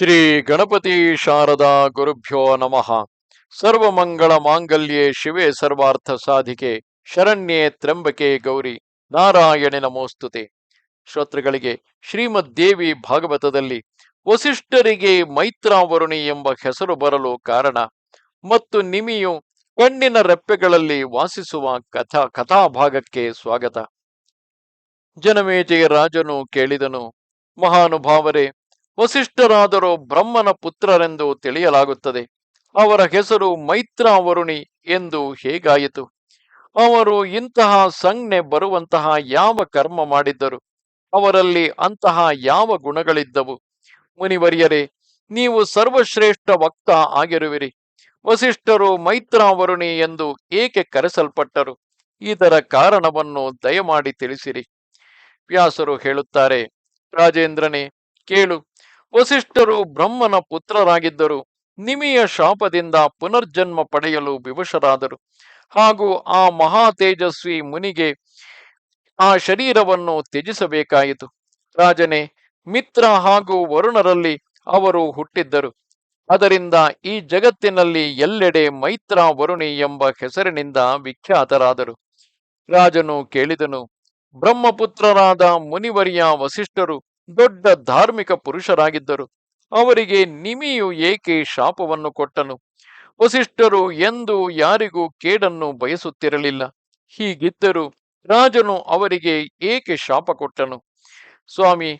ಶ್ರೀ ಗಣಪತಿ ಶಾರದಾ ಗುರುಭ್ಯೋ ನಮಃ. ಸರ್ವಮಂಗಳ ಮಾಂಗಲ್ಯೇ ಶಿವೆ ಸರ್ವಾರ್ಥ ಸಾಧಿಕೆ, ಶರಣ್ಯೆ ತ್ರಂಬಕೆ ಗೌರಿ, ನಾರಾಯಣಿ ನಮೋಸ್ತುತೆ. ಶ್ರೋತೃಗಳಿಗೆ ಶ್ರೀಮದ್ ದೇವಿ ಭಾಗವತದಲ್ಲಿ ವಸಿಷ್ಠರಿಗೆ ಮೈತ್ರಾವರುಣಿ ಎಂಬ ಹೆಸರು ಬರಲು ಕಾರಣ, ಮತ್ತು ನಿಮಿಯು ಕಣ್ಣಿನ ರೆಪ್ಪೆಗಳಲ್ಲಿ ವಾಸಿಸುವ ಕಥಾ ಕಥಾಭಾಗಕ್ಕೆ ಸ್ವಾಗತ. ಜನಮೇಜಯ ರಾಜನು ಕೇಳಿದನು, ಮಹಾನುಭಾವರೇ ವಸಿಷ್ಠರಾದರೂ ಬ್ರಹ್ಮನ ಪುತ್ರರೆಂದು ತಿಳಿಯಲಾಗುತ್ತದೆ. ಅವರ ಹೆಸರು ಮೈತ್ರಾವರುಣಿ ಎಂದು ಹೇಗಾಯಿತು? ಅವರು ಇಂತಹ ಸಂಜ್ಞೆ ಬರುವಂತಹ ಯಾವ ಕರ್ಮ ಮಾಡಿದ್ದರು? ಅವರಲ್ಲಿ ಅಂತಹ ಯಾವ ಗುಣಗಳಿದ್ದವು? ಮುನಿವರಿಯರೇ, ನೀವು ಸರ್ವಶ್ರೇಷ್ಠ ವಕ್ತ ಆಗಿರುವಿರಿ. ವಸಿಷ್ಠರು ಮೈತ್ರಾವರುಣಿ ಎಂದು ಏಕೆ ಕರೆಸಲ್ಪಟ್ಟರು? ಇದರ ಕಾರಣವನ್ನು ದಯಮಾಡಿ ತಿಳಿಸಿರಿ. ವ್ಯಾಸರು ಹೇಳುತ್ತಾರೆ, ರಾಜೇಂದ್ರನೇ, ಕೇಳು. ವಸಿಷ್ಠರು ಬ್ರಹ್ಮನ ಪುತ್ರರಾಗಿದ್ದರು. ನಿಮಿಯ ಶಾಪದಿಂದ ಪುನರ್ಜನ್ಮ ಪಡೆಯಲು ವಿವಶರಾದರು. ಹಾಗೂ ಆ ಮಹಾ ತೇಜಸ್ವಿ ಮುನಿಗೆ ಆ ಶರೀರವನ್ನು ತ್ಯಜಿಸಬೇಕಾಯಿತು. ರಾಜನೇ, ಮಿತ್ರ ಹಾಗೂ ವರುಣರಲ್ಲಿ ಅವರು ಹುಟ್ಟಿದ್ದರು. ಅದರಿಂದ ಈ ಜಗತ್ತಿನಲ್ಲಿ ಎಲ್ಲೆಡೆ ಮೈತ್ರ ವರುಣಿ ಎಂಬ ಹೆಸರಿನಿಂದ ವಿಖ್ಯಾತರಾದರು. ರಾಜನು ಕೇಳಿದನು, ಬ್ರಹ್ಮಪುತ್ರರಾದ ಮುನಿವರಿಯ ವಸಿಷ್ಠರು ದೊಡ್ಡ ಧಾರ್ಮಿಕ ಪುರುಷರಾಗಿದ್ದರು. ಅವರಿಗೆ ನಿಮಿಯು ಏಕೆ ಶಾಪವನ್ನು ಕೊಟ್ಟನು? ವಸಿಷ್ಠರು ಎಂದು ಯಾರಿಗೂ ಕೇಡನ್ನು ಬಯಸುತ್ತಿರಲಿಲ್ಲ. ಹೀಗಿದ್ದರೂ ರಾಜನು ಅವರಿಗೆ ಏಕೆ ಶಾಪ ಕೊಟ್ಟನು? ಸ್ವಾಮಿ,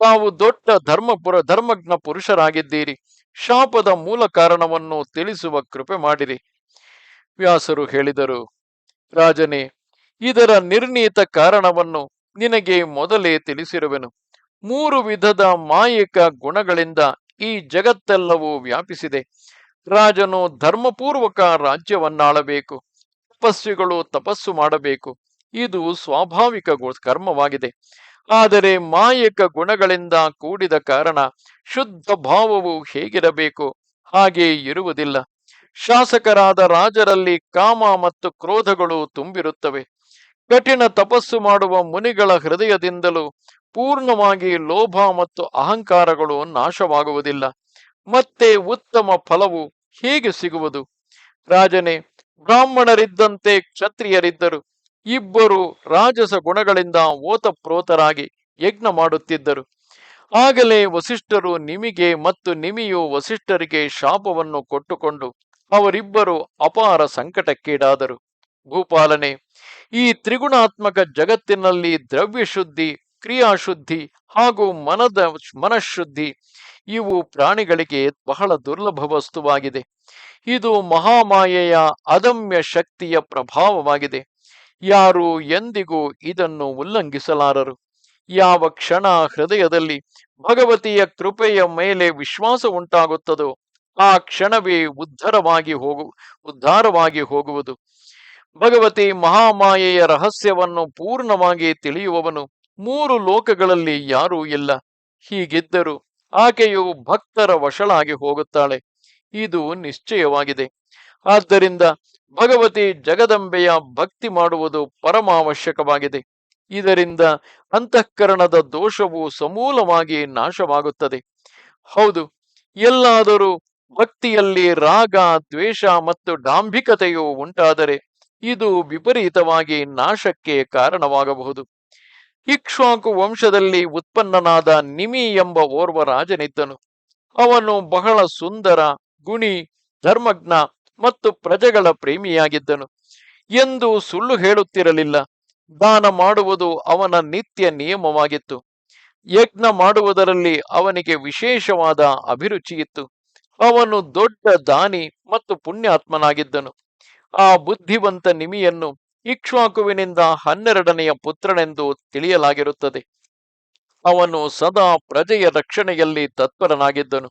ತಾವು ದೊಡ್ಡ ಧರ್ಮಪುರ ಧರ್ಮಜ್ಞ ಪುರುಷರಾಗಿದ್ದೀರಿ. ಶಾಪದ ಮೂಲ ಕಾರಣವನ್ನು ತಿಳಿಸುವ ಕೃಪೆ ಮಾಡಿರಿ. ವ್ಯಾಸರು ಹೇಳಿದರು, ರಾಜನೇ, ಇದರ ನಿರ್ಣೀತ ಕಾರಣವನ್ನು ನಿನಗೆ ಮೊದಲೇ ತಿಳಿಸಿರುವೆನು. ಮೂರು ವಿಧದ ಮಾಯಿಕ ಗುಣಗಳಿಂದ ಈ ಜಗತ್ತೆಲ್ಲವೂ ವ್ಯಾಪಿಸಿದೆ. ರಾಜನು ಧರ್ಮಪೂರ್ವಕ ರಾಜ್ಯವನ್ನಾಳಬೇಕು ತಪಸ್ವಿಗಳು ತಪಸ್ಸು ಮಾಡಬೇಕು. ಇದು ಸ್ವಾಭಾವಿಕ ಕರ್ಮವಾಗಿದೆ. ಆದರೆ ಮಾಯಕ ಗುಣಗಳಿಂದ ಕೂಡಿದ ಕಾರಣ ಶುದ್ಧ ಭಾವವು ಹೇಗಿರಬೇಕು? ಹಾಗೆ ಇರುವುದಿಲ್ಲ. ಶಾಸಕರಾದ ರಾಜರಲ್ಲಿ ಕಾಮ ಮತ್ತು ಕ್ರೋಧಗಳು ತುಂಬಿರುತ್ತವೆ. ಕಠಿಣ ತಪಸ್ಸು ಮಾಡುವ ಮುನಿಗಳ ಹೃದಯದಿಂದಲೂ ಪೂರ್ಣವಾಗಿ ಲೋಭ ಮತ್ತು ಅಹಂಕಾರಗಳು ನಾಶವಾಗುವುದಿಲ್ಲ. ಮತ್ತೆ ಉತ್ತಮ ಫಲವು ಹೇಗೆ ಸಿಗುವುದು? ರಾಜನೇ, ಬ್ರಾಹ್ಮಣರಿದ್ದಂತೆ ಕ್ಷತ್ರಿಯರಿದ್ದರು. ಇಬ್ಬರು ರಾಜಸ ಗುಣಗಳಿಂದ ಓತಪ್ರೋತರಾಗಿ ಯಜ್ಞ ಮಾಡುತ್ತಿದ್ದರು. ಆಗಲೇ ವಸಿಷ್ಠರು ನಿಮಿಗೆ ಮತ್ತು ನಿಮಿಯು ವಸಿಷ್ಠರಿಗೆ ಶಾಪವನ್ನು ಕೊಟ್ಟುಕೊಂಡು ಅವರಿಬ್ಬರು ಅಪಾರ ಸಂಕಟಕ್ಕೀಡಾದರು. ಭೂಪಾಲನೆ ಈ ತ್ರಿಗುಣಾತ್ಮಕ ಜಗತ್ತಿನಲ್ಲಿ ದ್ರವ್ಯ ಶುದ್ಧಿ ಕ್ರಿಯಾಶುದ್ಧಿ ಹಾಗೂ ಮನದ ಮನಃಶುದ್ಧಿ, ಇವು ಪ್ರಾಣಿಗಳಿಗೆ ಬಹಳ ದುರ್ಲಭ ವಸ್ತುವಾಗಿದೆ. ಇದು ಮಹಾಮಾಯೆಯ ಅದಮ್ಯ ಶಕ್ತಿಯ ಪ್ರಭಾವವಾಗಿದೆ. ಯಾರು ಎಂದಿಗೂ ಇದನ್ನು ಉಲ್ಲಂಘಿಸಲಾರರು. ಯಾವ ಕ್ಷಣ ಹೃದಯದಲ್ಲಿ ಭಗವತಿಯ ಕೃಪೆಯ ಮೇಲೆ ವಿಶ್ವಾಸ ಉಂಟಾಗುತ್ತದೋ, ಆ ಕ್ಷಣವೇ ಉದ್ಧಾರವಾಗಿ ಹೋಗು, ಉದ್ಧಾರವಾಗಿ ಹೋಗುವುದು. ಭಗವತಿ ಮಹಾಮಾಯೆಯ ರಹಸ್ಯವನ್ನು ಪೂರ್ಣವಾಗಿ ತಿಳಿಯುವವನು ಮೂರು ಲೋಕಗಳಲ್ಲಿ ಯಾರೂ ಇಲ್ಲ. ಹೀಗಿದ್ದರೂ ಆಕೆಯು ಭಕ್ತರ ವಶಳಾಗಿ ಹೋಗುತ್ತಾಳೆ. ಇದು ನಿಶ್ಚಯವಾಗಿದೆ. ಆದ್ದರಿಂದ ಭಗವತಿ ಜಗದಂಬೆಯ ಭಕ್ತಿ ಮಾಡುವುದು ಪರಮಾವಶ್ಯಕವಾಗಿದೆ. ಇದರಿಂದ ಅಂತಃಕರಣದ ದೋಷವು ಸಮೂಲವಾಗಿ ನಾಶವಾಗುತ್ತದೆ. ಹೌದು, ಎಲ್ಲಾದರೂ ಭಕ್ತಿಯಲ್ಲಿ ರಾಗ, ದ್ವೇಷ ಮತ್ತು ಡಾಂಭಿಕತೆಯು ಉಂಟಾದರೆ ಇದು ವಿಪರೀತವಾಗಿ ನಾಶಕ್ಕೆ ಕಾರಣವಾಗಬಹುದು. ಇಕ್ಷ್ವಾಕು ವಂಶದಲ್ಲಿ ಉತ್ಪನ್ನನಾದ ನಿಮಿ ಎಂಬ ಓರ್ವ ರಾಜನಿದ್ದನು. ಅವನು ಬಹಳ ಸುಂದರ, ಗುಣಿ, ಧರ್ಮಜ್ಞ ಮತ್ತು ಪ್ರಜೆಗಳ ಪ್ರೇಮಿಯಾಗಿದ್ದನು. ಎಂದು ಸುಳ್ಳು ಹೇಳುತ್ತಿರಲಿಲ್ಲ. ದಾನ ಮಾಡುವುದು ಅವನ ನಿತ್ಯ ನಿಯಮವಾಗಿತ್ತು. ಯಜ್ಞ ಮಾಡುವುದರಲ್ಲಿ ಅವನಿಗೆ ವಿಶೇಷವಾದ ಅಭಿರುಚಿಯಿತ್ತು. ಅವನು ದೊಡ್ಡ ದಾನಿ ಮತ್ತು ಪುಣ್ಯಾತ್ಮನಾಗಿದ್ದನು. ಆ ಬುದ್ಧಿವಂತ ನಿಮಿಯನ್ನು ಇಕ್ಷ್ವಾಕುವಿನಿಂದ ಹನ್ನೆರಡನೆಯ ಪುತ್ರನೆಂದು ತಿಳಿಯಲಾಗಿರುತ್ತದೆ. ಅವನು ಸದಾ ಪ್ರಜೆಯ ರಕ್ಷಣೆಯಲ್ಲಿ ತತ್ಪರನಾಗಿದ್ದನು.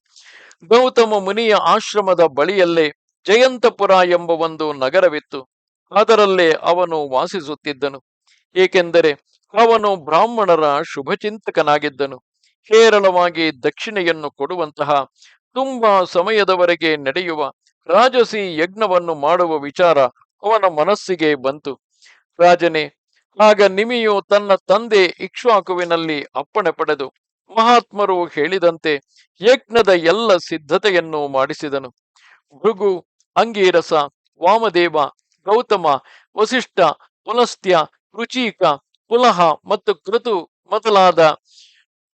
ಗೌತಮ ಮುನಿಯ ಆಶ್ರಮದ ಬಳಿಯಲ್ಲೇ ಜಯಂತಪುರ ಎಂಬ ಒಂದು ನಗರವಿತ್ತು. ಅದರಲ್ಲೇ ಅವನು ವಾಸಿಸುತ್ತಿದ್ದನು. ಏಕೆಂದರೆ ಅವನು ಬ್ರಾಹ್ಮಣರ ಶುಭಚಿಂತಕನಾಗಿದ್ದನು. ಹೇರಳವಾಗಿ ದಕ್ಷಿಣೆಯನ್ನು ಕೊಡುವಂತಹ ತುಂಬಾ ಸಮಯದವರೆಗೆ ನಡೆಯುವ ರಾಜಸಿ ಯಜ್ಞವನ್ನು ಮಾಡುವ ವಿಚಾರ ಅವನ ಮನಸ್ಸಿಗೆ ಬಂತು. ರಾಜನೇ, ಆಗ ನಿಮಿಯು ತನ್ನ ತಂದೆ ಇಕ್ಷ್ವಾಕುವಿನಲ್ಲಿ ಅಪ್ಪಣೆ ಪಡೆದು ಮಹಾತ್ಮರು ಹೇಳಿದಂತೆ ಯಜ್ಞದ ಎಲ್ಲ ಸಿದ್ಧತೆಯನ್ನು ಮಾಡಿಸಿದನು. ಭೃಗು ಅಂಗೀರಸ ವಾಮದೇವ, ಗೌತಮ, ವಸಿಷ್ಠ ಪುಲಸ್ತ್ಯ ರುಚಿಕ ಪುಲಹ ಮತ್ತು ಕೃತು ಮೊದಲಾದ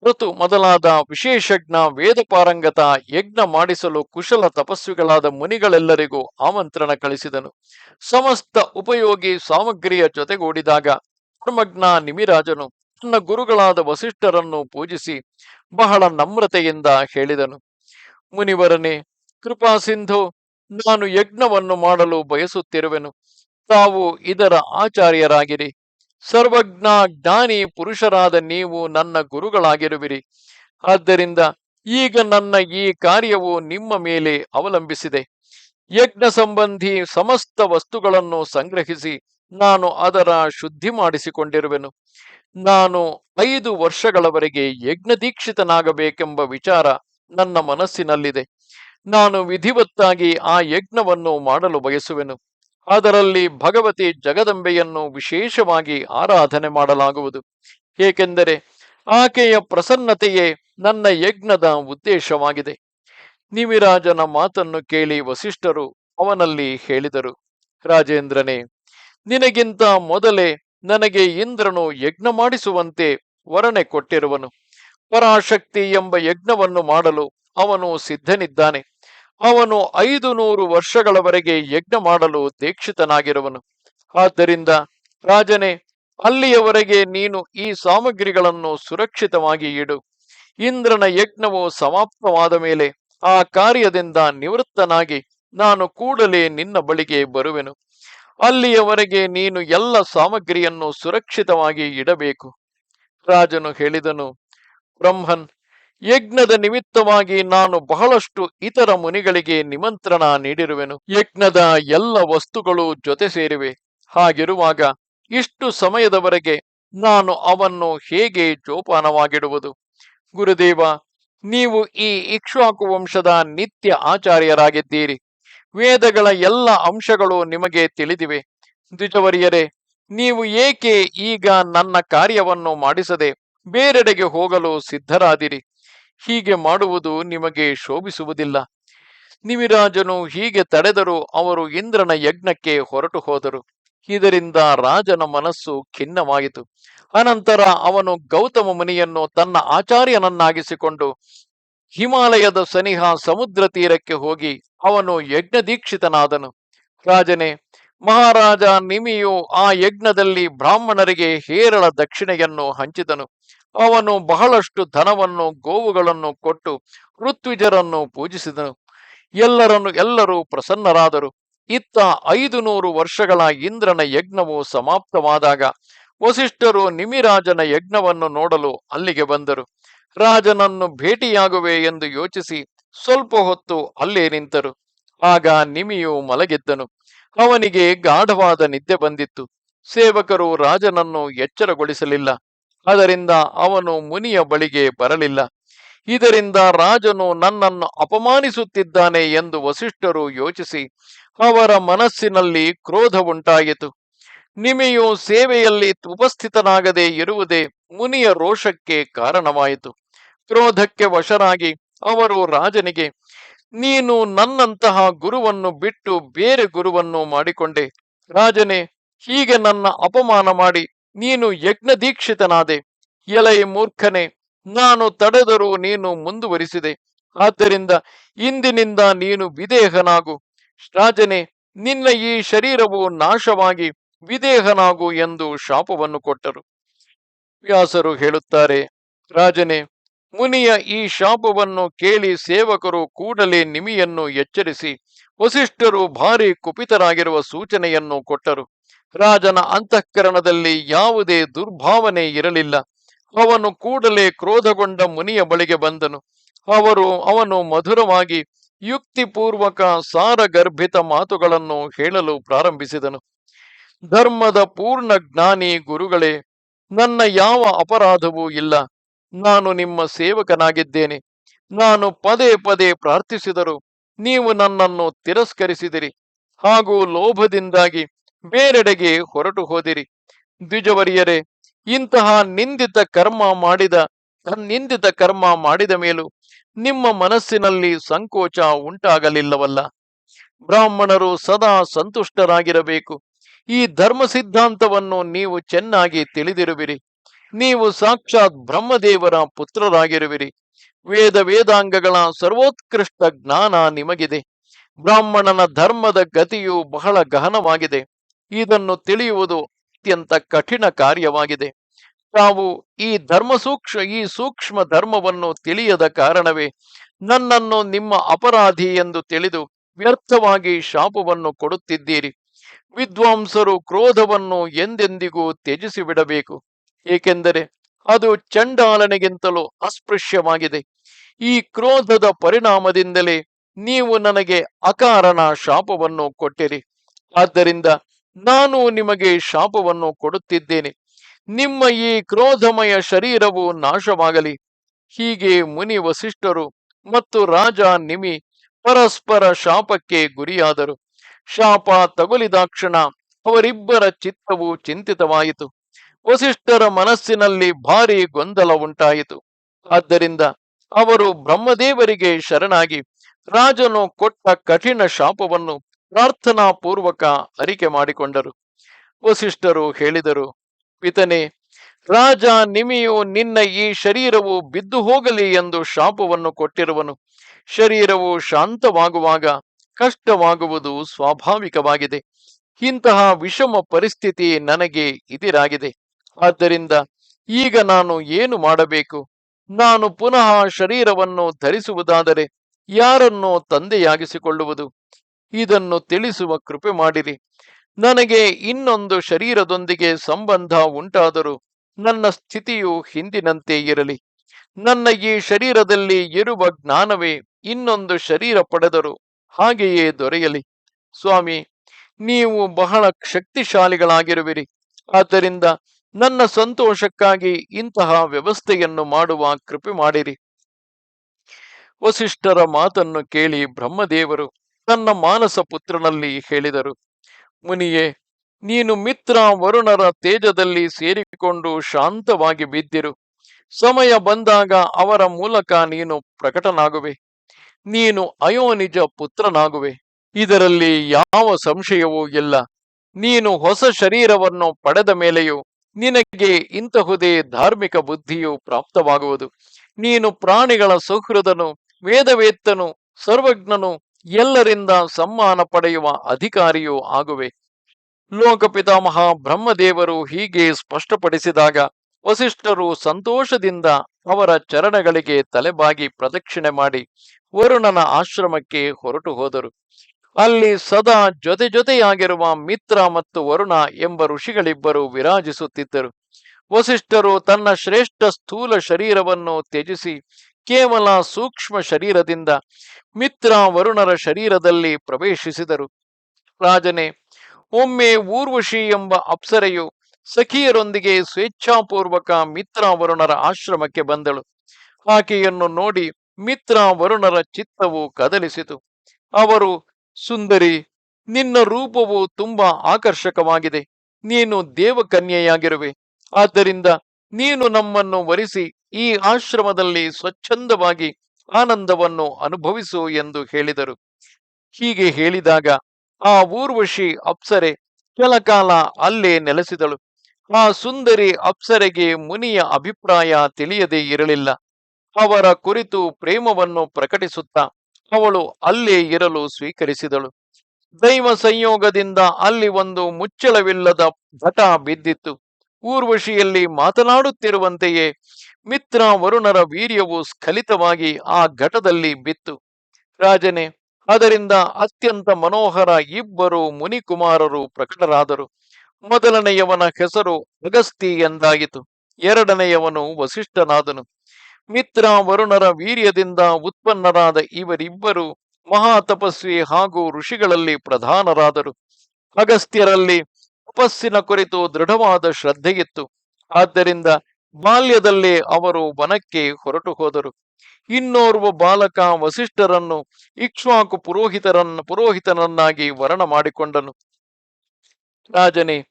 ಋತು ಮೊದಲಾದ ವಿಶೇಷಜ್ಞ ವೇದ ಪಾರಂಗತ ಯಜ್ಞ ಮಾಡಿಸಲು ಕುಶಲ ತಪಸ್ವಿಗಳಾದ ಮುನಿಗಳೆಲ್ಲರಿಗೂ ಆಮಂತ್ರಣ ಕಳಿಸಿದನು. ಸಮಸ್ತ ಉಪಯೋಗಿ ಸಾಮಗ್ರಿಯ ಜೊತೆಗೂಡಿದಾಗ ಧರ್ಮಜ್ಞ ನಿಮಿರಾಜನು ತನ್ನ ಗುರುಗಳಾದ ವಸಿಷ್ಠರನ್ನು ಪೂಜಿಸಿ ಬಹಳ ನಮ್ರತೆಯಿಂದ ಹೇಳಿದನು. ಮುನಿವರನೇ ಕೃಪಾಸಿಂಧು ನಾನು ಯಜ್ಞವನ್ನು ಮಾಡಲು ಬಯಸುತ್ತಿರುವೆನು. ತಾವು ಇದರ ಆಚಾರ್ಯರಾಗಿರಿ. ಸರ್ವಜ್ಞ ಜ್ಞಾನಿ ಪುರುಷರಾದ ನೀವು ನನ್ನ ಗುರುಗಳಾಗಿರುವಿರಿ. ಆದ್ದರಿಂದ ಈಗ ನನ್ನ ಈ ಕಾರ್ಯವು ನಿಮ್ಮ ಮೇಲೆ ಅವಲಂಬಿಸಿದೆ. ಯಜ್ಞ ಸಂಬಂಧಿ ಸಮಸ್ತ ವಸ್ತುಗಳನ್ನು ಸಂಗ್ರಹಿಸಿ ನಾನು ಅದರ ಶುದ್ಧಿ ಮಾಡಿಸಿಕೊಂಡಿರುವೆನು. ನಾನು ಐದು ವರ್ಷಗಳವರೆಗೆ ಯಜ್ಞ ದೀಕ್ಷಿತನಾಗಬೇಕೆಂಬ ವಿಚಾರ ನನ್ನ ಮನಸ್ಸಿನಲ್ಲಿದೆ. ನಾನು ವಿಧಿವತ್ತಾಗಿ ಆ ಯಜ್ಞವನ್ನು ಮಾಡಲು ಬಯಸುವೆನು. ಅದರಲ್ಲಿ ಭಗವತಿ ಜಗದಂಬೆಯನ್ನು ವಿಶೇಷವಾಗಿ ಆರಾಧನೆ ಮಾಡಲಾಗುವುದು. ಏಕೆಂದರೆ ಆಕೆಯ ಪ್ರಸನ್ನತೆಯೇ ನನ್ನ ಯಜ್ಞದ ಉದ್ದೇಶವಾಗಿದೆ. ನಿವಿರಾಜನ ಮಾತನ್ನು ಕೇಳಿ ವಸಿಷ್ಠರು ಅವನಲ್ಲಿ ಹೇಳಿದರು. ರಾಜೇಂದ್ರನೇ, ನಿನಗಿಂತ ಮೊದಲೇ ನನಗೆ ಇಂದ್ರನು ಯಜ್ಞ ಮಾಡಿಸುವಂತೆ ವರಣೆ ಕೊಟ್ಟಿರುವನು. ಪರಾಶಕ್ತಿ ಎಂಬ ಯಜ್ಞವನ್ನು ಮಾಡಲು ಅವನು ಸಿದ್ಧನಿದ್ದಾನೆ. ಅವನು ಐದು ನೂರು ವರ್ಷಗಳವರೆಗೆ ಯಜ್ಞ ಮಾಡಲು ದೀಕ್ಷಿತನಾಗಿರುವನು. ಆದ್ದರಿಂದ ರಾಜನೇ, ಅಲ್ಲಿಯವರೆಗೆ ನೀನು ಈ ಸಾಮಗ್ರಿಗಳನ್ನು ಸುರಕ್ಷಿತವಾಗಿ ಇಡು. ಇಂದ್ರನ ಯಜ್ಞವು ಸಮಾಪ್ತವಾದ ಮೇಲೆ ಆ ಕಾರ್ಯದಿಂದ ನಿವೃತ್ತನಾಗಿ ನಾನು ಕೂಡಲೇ ನಿನ್ನ ಬಳಿಗೆ ಬರುವೆನು. ಅಲ್ಲಿಯವರೆಗೆ ನೀನು ಎಲ್ಲ ಸಾಮಗ್ರಿಯನ್ನು ಸುರಕ್ಷಿತವಾಗಿ ಇಡಬೇಕು. ರಾಜನು ಹೇಳಿದನು, ಬ್ರಹ್ಮನ್ ಯಜ್ಞದ ನಿಮಿತ್ತವಾಗಿ ನಾನು ಬಹಳಷ್ಟು ಇತರ ಮುನಿಗಳಿಗೆ ನಿಮಂತ್ರಣ ನೀಡಿರುವೆನು. ಯಜ್ಞದ ಎಲ್ಲ ವಸ್ತುಗಳು ಜೊತೆ ಸೇರಿವೆ. ಹಾಗಿರುವಾಗ ಇಷ್ಟು ಸಮಯದವರೆಗೆ ನಾನು ಅವನ್ನು ಹೇಗೆ ಜೋಪಾನವಾಗಿಡುವುದು? ಗುರುದೇವ, ನೀವು ಈ ಇಕ್ಷ್ವಾಕು ವಂಶದ ನಿತ್ಯ ಆಚಾರ್ಯರಾಗಿದ್ದೀರಿ. ವೇದಗಳ ಎಲ್ಲ ಅಂಶಗಳು ನಿಮಗೆ ತಿಳಿದಿವೆ. ದ್ವಿಜವರಿಯರೇ, ನೀವು ಏಕೆ ಈಗ ನನ್ನ ಕಾರ್ಯವನ್ನು ಮಾಡಿಸದೆ ಬೇರೆಡೆಗೆ ಹೋಗಲು ಸಿದ್ಧರಾದಿರಿ? ಹೀಗೆ ಮಾಡುವುದು ನಿಮಗೆ ಶೋಭಿಸುವುದಿಲ್ಲ. ನಿಮಿರಾಜನು ಹೀಗೆ ತಡೆದರೂ ಅವರು ಇಂದ್ರನ ಯಜ್ಞಕ್ಕೆ ಹೊರಟು ಹೋದರು. ಇದರಿಂದ ರಾಜನ ಮನಸ್ಸು ಖಿನ್ನವಾಯಿತು. ಅನಂತರ ಅವನು ಗೌತಮ ಮುನಿಯನ್ನು ತನ್ನ ಆಚಾರ್ಯನನ್ನಾಗಿಸಿಕೊಂಡು ಹಿಮಾಲಯದ ಸನಿಹ ಸಮುದ್ರ ತೀರಕ್ಕೆ ಹೋಗಿ ಅವನು ಯಜ್ಞ ದೀಕ್ಷಿತನಾದನು ರಾಜನೇ, ಮಹಾರಾಜ ನಿಮಿಯು ಆ ಯಜ್ಞದಲ್ಲಿ ಬ್ರಾಹ್ಮಣರಿಗೆ ಹೇರಳ ದಕ್ಷಿಣೆಯನ್ನು ಹಂಚಿದನು. ಅವನು ಬಹಳಷ್ಟು ಧನವನ್ನು, ಗೋವುಗಳನ್ನು ಕೊಟ್ಟು ಋತ್ವಿಜರನ್ನು ಪೂಜಿಸಿದನು. ಎಲ್ಲರನ್ನು, ಎಲ್ಲರೂ ಪ್ರಸನ್ನರಾದರು. ಇತ್ತ ಐದು ನೂರು ವರ್ಷಗಳ ಇಂದ್ರನ ಯಜ್ಞವು ಸಮಾಪ್ತವಾದಾಗ ವಸಿಷ್ಠರು ನಿಮಿರಾಜನ ಯಜ್ಞವನ್ನು ನೋಡಲು ಅಲ್ಲಿಗೆ ಬಂದರು. ರಾಜನನ್ನು ಭೇಟಿಯಾಗುವೆ ಎಂದು ಯೋಚಿಸಿ ಸ್ವಲ್ಪ ಹೊತ್ತು ಅಲ್ಲೇ ನಿಂತರು. ಆಗ ನಿಮಿಯು ಮಲಗಿದ್ದನು. ಅವನಿಗೆ ಗಾಢವಾದ ನಿದ್ದೆ ಬಂದಿತ್ತು. ಸೇವಕರು ರಾಜನನ್ನು ಎಚ್ಚರಗೊಳಿಸಲಿಲ್ಲ. ಅದರಿಂದ ಅವನು ಮುನಿಯ ಬಳಿಗೆ ಬರಲಿಲ್ಲ. ಇದರಿಂದ ರಾಜನು ನನ್ನನ್ನು ಅಪಮಾನಿಸುತ್ತಿದ್ದಾನೆ ಎಂದು ವಸಿಷ್ಠರು ಯೋಚಿಸಿ ಅವರ ಮನಸ್ಸಿನಲ್ಲಿ ಕ್ರೋಧ ಉಂಟಾಯಿತು. ನಿಮಿಯು ಸೇವೆಯಲ್ಲಿ ಉಪಸ್ಥಿತನಾಗದೆ ಇರುವುದೇ ಮುನಿಯ ರೋಷಕ್ಕೆ ಕಾರಣವಾಯಿತು. ಕ್ರೋಧಕ್ಕೆ ವಶರಾಗಿ ಅವರು ರಾಜನಿಗೆ, ನೀನು ನನ್ನಂತಹ ಗುರುವನ್ನು ಬಿಟ್ಟು ಬೇರೆ ಗುರುವನ್ನು ಮಾಡಿಕೊಂಡೆ. ರಾಜನೇ, ಹೀಗೆ ನನ್ನ ಅಪಮಾನ ಮಾಡಿ ನೀನು ಯಜ್ಞ ದೀಕ್ಷಿತನಾದೆ ಎಲೈ ಮೂರ್ಖನೆ, ನಾನು ತಡೆದರೂ ನೀನು ಮುಂದುವರಿಸಿದೆ. ಆದ್ದರಿಂದ ಇಂದಿನಿಂದ ನೀನು ವಿದೇಹನಾಗು ರಾಜನೇ, ನಿನ್ನ ಈ ಶರೀರವು ನಾಶವಾಗಿ ವಿದೇಹನಾಗು ಎಂದು ಶಾಪವನ್ನು ಕೊಟ್ಟರು. ವ್ಯಾಸರು ಹೇಳುತ್ತಾರೆ, ರಾಜನೇ, ಮುನಿಯ ಈ ಶಾಪವನ್ನು ಕೇಳಿ ಸೇವಕರು ಕೂಡಲೇ ನಿಮಿಯನ್ನು ಎಚ್ಚರಿಸಿ, ವಸಿಷ್ಠರು ಭಾರಿ ಕುಪಿತರಾಗಿರುವ ಸೂಚನೆಯನ್ನು ಕೊಟ್ಟರು. ರಾಜನ ಅಂತಃಕರಣದಲ್ಲಿ ಯಾವುದೇ ದುರ್ಭಾವನೆ ಇರಲಿಲ್ಲ. ಅವನು ಕೂಡಲೇ ಕ್ರೋಧಗೊಂಡ ಮುನಿಯ ಬಳಿಗೆ ಬಂದನು. ಅವರು ಅವನು ಮಧುರವಾಗಿ ಯುಕ್ತಿಪೂರ್ವಕ ಸಾರಗರ್ಭಿತ ಮಾತುಗಳನ್ನು ಹೇಳಲು ಪ್ರಾರಂಭಿಸಿದನು. ಧರ್ಮದ ಪೂರ್ಣ ಜ್ಞಾನಿ ಗುರುಗಳೇ, ನನ್ನ ಯಾವ ಅಪರಾಧವೂ ಇಲ್ಲ. ನಾನು ನಿಮ್ಮ ಸೇವಕನಾಗಿದ್ದೇನೆ. ನಾನು ಪದೇ ಪದೇ ಪ್ರಾರ್ಥಿಸಿದರು ನೀವು ನನ್ನನ್ನು ತಿರಸ್ಕರಿಸಿದಿರಿ. ಹಾಗೂ ಲೋಭದಿಂದಾಗಿ ಬೇರೆಡೆಗೆ ಹೊರಟು ಹೋದಿರಿ. ದ್ವಿಜವರಿಯರೇ, ಇಂತಹ ನಿಂದಿತ ಕರ್ಮ ಮಾಡಿದ, ನಿಂದಿತ ಕರ್ಮ ಮಾಡಿದ ಮೇಲೂ ನಿಮ್ಮ ಮನಸ್ಸಿನಲ್ಲಿ ಸಂಕೋಚ ಉಂಟಾಗಲಿಲ್ಲವಲ್ಲ. ಬ್ರಾಹ್ಮಣರು ಸದಾ ಸಂತುಷ್ಟರಾಗಿರಬೇಕು. ಈ ಧರ್ಮ ಸಿದ್ಧಾಂತವನ್ನು ನೀವು ಚೆನ್ನಾಗಿ ತಿಳಿದಿರುವಿರಿ. ನೀವು ಸಾಕ್ಷಾತ್ ಬ್ರಹ್ಮದೇವರ ಪುತ್ರರಾಗಿರುವಿರಿ. ವೇದ ವೇದಾಂಗಗಳ ಸರ್ವೋತ್ಕೃಷ್ಟ ಜ್ಞಾನ ನಿಮಗಿದೆ. ಬ್ರಾಹ್ಮಣನ ಧರ್ಮದ ಗತಿಯು ಬಹಳ ಗಹನವಾಗಿದೆ. ಇದನ್ನು ತಿಳಿಯುವುದು ಅತ್ಯಂತ ಕಠಿಣ ಕಾರ್ಯವಾಗಿದೆ. ತಾವು ಈ ಧರ್ಮ ಸೂಕ್ಷ್ಮ, ಈ ಸೂಕ್ಷ್ಮ ಧರ್ಮವನ್ನು ತಿಳಿಯದ ಕಾರಣವೇ ನನ್ನನ್ನು ನಿಮ್ಮ ಅಪರಾಧಿ ಎಂದು ತಿಳಿದು ವ್ಯರ್ಥವಾಗಿ ಶಾಪವನ್ನು ಕೊಡುತ್ತಿದ್ದೀರಿ. ವಿದ್ವಾಂಸರು ಕ್ರೋಧವನ್ನು ಎಂದೆಂದಿಗೂ ತ್ಯಜಿಸಿ ಬಿಡಬೇಕು ಏಕೆಂದರೆ ಅದು ಚಂಡಾಲನೆಗಿಂತಲೂ ಅಸ್ಪೃಶ್ಯವಾಗಿದೆ. ಈ ಕ್ರೋಧದ ಪರಿಣಾಮದಿಂದಲೇ ನೀವು ನನಗೆ ಅಕಾರಣ ಶಾಪವನ್ನು ಕೊಟ್ಟಿರಿ. ಆದ್ದರಿಂದ ನಾನು ನಿಮಗೆ ಶಾಪವನ್ನು ಕೊಡುತ್ತಿದ್ದೇನೆ. ನಿಮ್ಮ ಈ ಕ್ರೋಧಮಯ ಶರೀರವು ನಾಶವಾಗಲಿ. ಹೀಗೆ ಮುನಿ ವಸಿಷ್ಠರು ಮತ್ತು ರಾಜ ನಿಮಿ ಪರಸ್ಪರ ಶಾಪಕ್ಕೆ ಗುರಿಯಾದರು. ಶಾಪ ತಗುಲಿದಾಕ್ಷಣ ಅವರಿಬ್ಬರ ಚಿತ್ತವು ಚಿಂತಿತವಾಯಿತು. ವಸಿಷ್ಠರ ಮನಸ್ಸಿನಲ್ಲಿ ಭಾರಿ ಗೊಂದಲ ಉಂಟಾಯಿತು. ಆದ್ದರಿಂದ ಅವರು ಬ್ರಹ್ಮದೇವರಿಗೆ ಶರಣಾಗಿ ರಾಜನು ಕೊಟ್ಟ ಕಠಿಣ ಶಾಪವನ್ನು ಪ್ರಾರ್ಥನಾ ಪೂರ್ವಕ ಅರಿಕೆ ಮಾಡಿಕೊಂಡರು. ವಸಿಷ್ಠರು ಹೇಳಿದರು, ಪಿತನೆ, ರಾಜ ನಿಮಿಯು ನಿನ್ನ ಈ ಶರೀರವು ಬಿದ್ದು ಹೋಗಲಿ ಎಂದು ಶಾಪವನ್ನು ಕೊಟ್ಟಿರುವನು. ಶರೀರವು ಶಾಂತವಾಗುವಾಗ ಕಷ್ಟವಾಗುವುದು ಸ್ವಾಭಾವಿಕವಾಗಿದೆ. ಇಂತಹ ವಿಷಮ ಪರಿಸ್ಥಿತಿ ನನಗೆ ಇದಿರಾಗಿದೆ ಆದ್ದರಿಂದ ಈಗ ನಾನು ಏನು ಮಾಡಬೇಕು? ನಾನು ಪುನಃ ಶರೀರವನ್ನು ಧರಿಸುವುದಾದರೆ ಯಾರನ್ನು ತಂದೆಯಾಗಿಸಿಕೊಳ್ಳುವುದು? ಇದನ್ನು ತಿಳಿಸುವ ಕೃಪೆ ಮಾಡಿರಿ. ನನಗೆ ಇನ್ನೊಂದು ಶರೀರದೊಂದಿಗೆ ಸಂಬಂಧ ಉಂಟಾದರೂ ನನ್ನ ಸ್ಥಿತಿಯು ಹಿಂದಿನಂತೆ ಇರಲಿ. ನನ್ನ ಈ ಶರೀರದಲ್ಲಿ ಇರುವ ಜ್ಞಾನವೇ ಇನ್ನೊಂದು ಶರೀರ ಪಡೆದರು ಹಾಗೆಯೇ ದೊರೆಯಲಿ. ಸ್ವಾಮಿ, ನೀವು ಬಹಳ ಶಕ್ತಿಶಾಲಿಗಳಾಗಿರುವಿರಿ. ಆದ್ದರಿಂದ ನನ್ನ ಸಂತೋಷಕ್ಕಾಗಿ ಇಂತಹ ವ್ಯವಸ್ಥೆಯನ್ನು ಮಾಡುವ ಕೃಪೆ ಮಾಡಿರಿ. ವಸಿಷ್ಠರ ಮಾತನ್ನು ಕೇಳಿ ಬ್ರಹ್ಮದೇವರು ತನ್ನ ಮಾನಸ ಪುತ್ರನಲ್ಲಿ ಹೇಳಿದರು, ಮುನಿಯೇ, ನೀನು ಮಿತ್ರ ವರುಣರ ತೇಜದಲ್ಲಿ ಸೇರಿಕೊಂಡು ಶಾಂತವಾಗಿ ಬಿದ್ದಿರು. ಸಮಯ ಬಂದಾಗ ಅವರ ಮೂಲಕ ನೀನು ಪ್ರಕಟನಾಗುವೆ. ನೀನು ಅಯೋನಿಜ ಪುತ್ರನಾಗುವೆ. ಇದರಲ್ಲಿ ಯಾವ ಸಂಶಯವೂ ಇಲ್ಲ. ನೀನು ಹೊಸ ಶರೀರವನ್ನು ಪಡೆದ ಮೇಲೆಯೂ ನಿನಗೆ ಇಂತಹುದೇ ಧಾರ್ಮಿಕ ಬುದ್ಧಿಯು ಪ್ರಾಪ್ತವಾಗುವುದು. ನೀನು ಪ್ರಾಣಿಗಳ ಸುಹೃದನು, ವೇದವೇತ್ತನು, ಸರ್ವಜ್ಞನು ಎಲ್ಲರಿಂದ ಸಮ್ಮಾನ ಪಡೆಯುವ ಅಧಿಕಾರಿಯೂ ಆಗುವೆ. ಲೋಕಪಿತಾಮಹ ಬ್ರಹ್ಮದೇವರು ಹೀಗೆ ಸ್ಪಷ್ಟಪಡಿಸಿದಾಗ ವಸಿಷ್ಠರು ಸಂತೋಷದಿಂದ ಅವರ ಚರಣಗಳಿಗೆ ತಲೆಬಾಗಿ ಪ್ರದಕ್ಷಿಣೆ ಮಾಡಿ ವರುಣನ ಆಶ್ರಮಕ್ಕೆ ಹೊರಟು ಹೋದರು. ಅಲ್ಲಿ ಸದಾ ಜೊತೆ ಜೊತೆಯಾಗಿರುವ ಮಿತ್ರ ಮತ್ತು ವರುಣ ಎಂಬ ಋಷಿಗಳಿಬ್ಬರು ವಿರಾಜಿಸುತ್ತಿದ್ದರು. ವಸಿಷ್ಠರು ತನ್ನ ಶ್ರೇಷ್ಠ ಸ್ಥೂಲ ಶರೀರವನ್ನು ತ್ಯಜಿಸಿ ಕೇವಲ ಸೂಕ್ಷ್ಮ ಶರೀರದಿಂದ ಮಿತ್ರ ವರುಣರ ಶರೀರದಲ್ಲಿ ಪ್ರವೇಶಿಸಿದರು. ರಾಜನೇ, ಒಮ್ಮೆ ಊರ್ವಶಿ ಎಂಬ ಅಪ್ಸರೆಯು ಸಖಿಯರೊಂದಿಗೆ ಸ್ವೇಚ್ಛಾಪೂರ್ವಕ ಮಿತ್ರ ವರುಣರ ಆಶ್ರಮಕ್ಕೆ ಬಂದಳು. ಆಕೆಯನ್ನು ನೋಡಿ ಮಿತ್ರ ವರುಣರ ಚಿತ್ತವು ಕದಲಿಸಿತು. ಅವರು, ಸುಂದರಿ, ನಿನ್ನ ರೂಪವು ತುಂಬಾ ಆಕರ್ಷಕವಾಗಿದೆ. ನೀನು ದೇವಕನ್ಯೆಯಾಗಿರುವೆ. ಆದ್ದರಿಂದ ನೀನು ನಮ್ಮನ್ನು ವರಿಸಿ ಈ ಆಶ್ರಮದಲ್ಲಿ ಸ್ವಚ್ಛಂದವಾಗಿ ಆನಂದವನ್ನು ಅನುಭವಿಸು ಎಂದು ಹೇಳಿದರು. ಹೀಗೆ ಹೇಳಿದಾಗ ಆ ಊರ್ವಶಿ ಅಪ್ಸರೆ ಕೆಲಕಾಲ ಅಲ್ಲೇ ನೆಲೆಸಿದಳು. ಆ ಸುಂದರಿ ಅಪ್ಸರೆಗೆ ಮುನಿಯ ಅಭಿಪ್ರಾಯ ತಿಳಿಯದೇ ಇರಲಿಲ್ಲ. ಅವರ ಕುರಿತು ಪ್ರೇಮವನ್ನು ಪ್ರಕಟಿಸುತ್ತಾ ಅವಳು ಅಲ್ಲೇ ಇರಲು ಸ್ವೀಕರಿಸಿದಳು. ದೈವ ಸಂಯೋಗದಿಂದ ಅಲ್ಲಿ ಒಂದು ಮುಚ್ಚಳವಿಲ್ಲದ ಘಟ ಬಿದ್ದಿತ್ತು. ಊರ್ವಶಿಯಲ್ಲಿ ಮಾತನಾಡುತ್ತಿರುವಂತೆಯೇ ಮಿತ್ರ ವರುಣರ ವೀರ್ಯವು ಸ್ಖಲಿತವಾಗಿ ಆ ಘಟದಲ್ಲಿ ಬಿತ್ತು. ರಾಜನೇ ಅದರಿಂದ ಅತ್ಯಂತ ಮನೋಹರ ಇಬ್ಬರು ಮುನಿಕುಮಾರರು ಪ್ರಕಟರಾದರು. ಮೊದಲನೆಯವನ ಹೆಸರು ಅಗಸ್ತಿ ಎಂದಾಯಿತು ಎರಡನೆಯವನು ವಸಿಷ್ಠನಾದನು. ಮಿತ್ರ ವರುಣರ ವೀರ್ಯದಿಂದ ಉತ್ಪನ್ನರಾದ ಇವರಿಬ್ಬರು ಮಹಾ ತಪಸ್ವಿ ಹಾಗೂ ಋಷಿಗಳಲ್ಲಿ ಪ್ರಧಾನರಾದರು. ಅಗಸ್ತ್ಯರಲ್ಲಿ ತಪಸ್ಸಿನ ಕುರಿತು ದೃಢವಾದ ಶ್ರದ್ಧೆಯಿತ್ತು. ಆದ್ದರಿಂದ ಬಾಲ್ಯದಲ್ಲೇ ಅವರು ವನಕ್ಕೆ ಹೊರಟು ಹೋದರು. ಇನ್ನೋರ್ವ ಬಾಲಕ ವಸಿಷ್ಠರನ್ನು, ಇಕ್ಷ್ವಾಕು ಪುರೋಹಿತರನ್ನ ಪುರೋಹಿತನನ್ನಾಗಿ ವರ್ಣ ಮಾಡಿಕೊಂಡನು. ರಾಜನೇ,